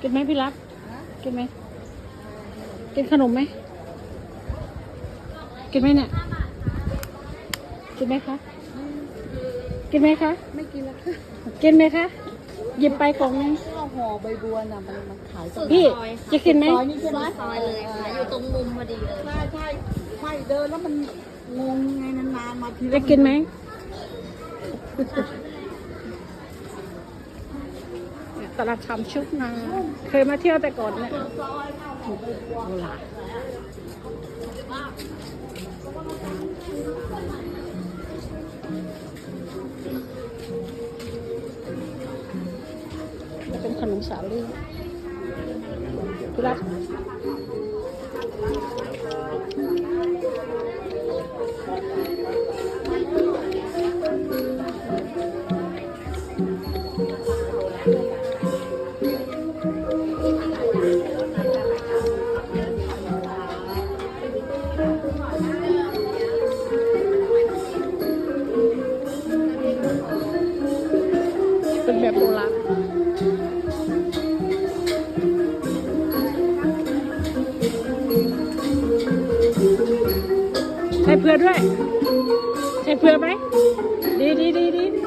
กินไหมพี่รัก กินไหม กินขนมไหม กินไหมเนี่ย กินไหมคะ กินไหมคะ ไม่กินแล้วค่ะกินไหมคะ หยิบไปกล่องนึงก็ห่อใบบัวน่ะมันมันขายตรงพี่ จะกินไหมซอยนี่ใช่ไหมซอยเลยค่ะ อยู่ตรงมุมพอดีเลย ใช่ใช่ไม่เดินแล้วมันงงไงนานๆมาทีจะกินไหม เนี่ย ตลาดชามชุกนา เคยมาเที่ยวแต่ก่อนเนี่ยโบราณเป็นขนมสาลี่พี่รัก เพื่อด้วย ใส่เผื่อไหม ดีดีดีดี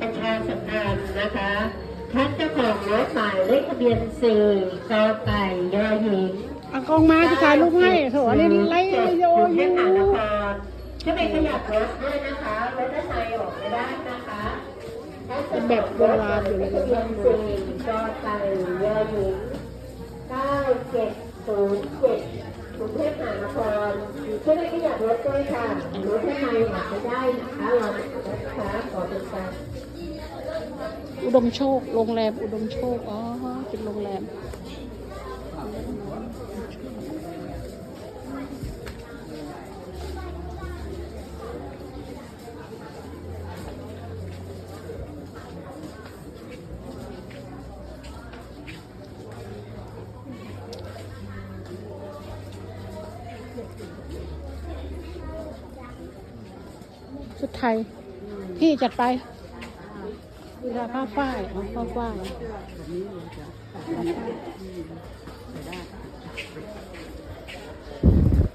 ประชาสัมพันธ์นะคะท่านเจ้าของรถหมายเลขทะเบียนสี่กอไก่ยอหญิงอากองมาจะถ่ายรูปให้โถอันนี้ไล่วิดีโอกรุงอยู่พมหานครช่วยไปขยับรถด้วยนะคะรถด้านในออกไม่ได้นะคะท่านเจ้าของรถหมายเลขทะเบียนสี่กอไก่ยอหญิงเก้าเจ็ดศูนย์เจ็ด กรุงเทพมหานครช่วยไปขยับรถด้วยค่ะรถด้านในออกไม่ได้นะคะรอน่อยนะคะขอเป็นการอุดมโชคโรงแรมอุดมโชค อ๋อ เป็นโรงแรม ชุดไทย พี่จัดไปเวลาผ้าฝ้ายเอาผ้าฝ้าย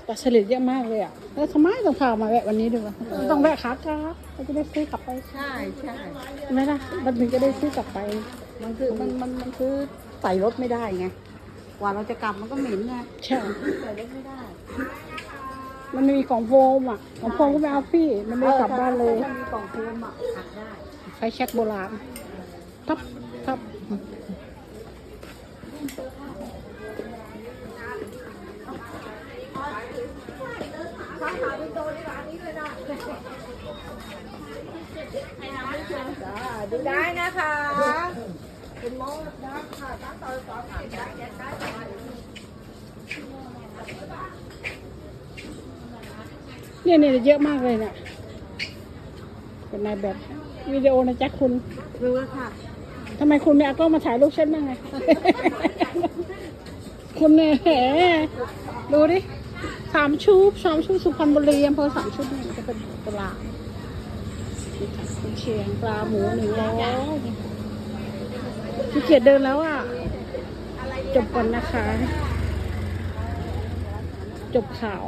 ปลาสลิดเยอะมากเลยอะแล้วทำไมต้องพามาแวะวันนี้ด้วยวะต้องแวะขากลับเราจะได้ซื้อกลับไปใช่ใช่ใช่ไหมล่ะมันถึงจะได้ซื้อกลับไป มันคือมันมันมันคือใส่รถไม่ได้ไง กว่าเราจะกลับมันก็เหม็นไง ใช่ ใส่รถไม่ได้ มันไม่มีกล่องโฟมอะกล่องโฟมก็ไม่เอาพี่ มันไม่ได้กลับบ้านเลยถ้ามีกล่องโฟมอะหักได้ไฟแช็กโบราณทับทับดูได้นะคะเป็นโมดนะค่ะตั้งต่อต่อผ่านได้ได้ได้ เนี่ยเนี่ยเยอะมากเลยเนี่ยเป็นนายแบบวิดีโอนะจ๊ะคุณรู้ค่ะทำไมคุณไม่เอากล้องมาถ่ายรูปฉันบ้างไง คุณเนี่ยแหมดูดิสามชุบสามชุบสุพรรณบุรีอำเภอสามชุบเนี่ยจะเป็นปลานี่ค่ะคุณเชียงปลาหมูหนึ่งร้อยขี้เกียจเดินแล้วอะ จบก่อนนะคะ จบข่าว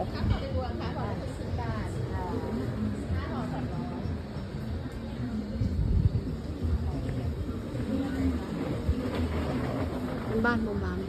บ้านโบราณ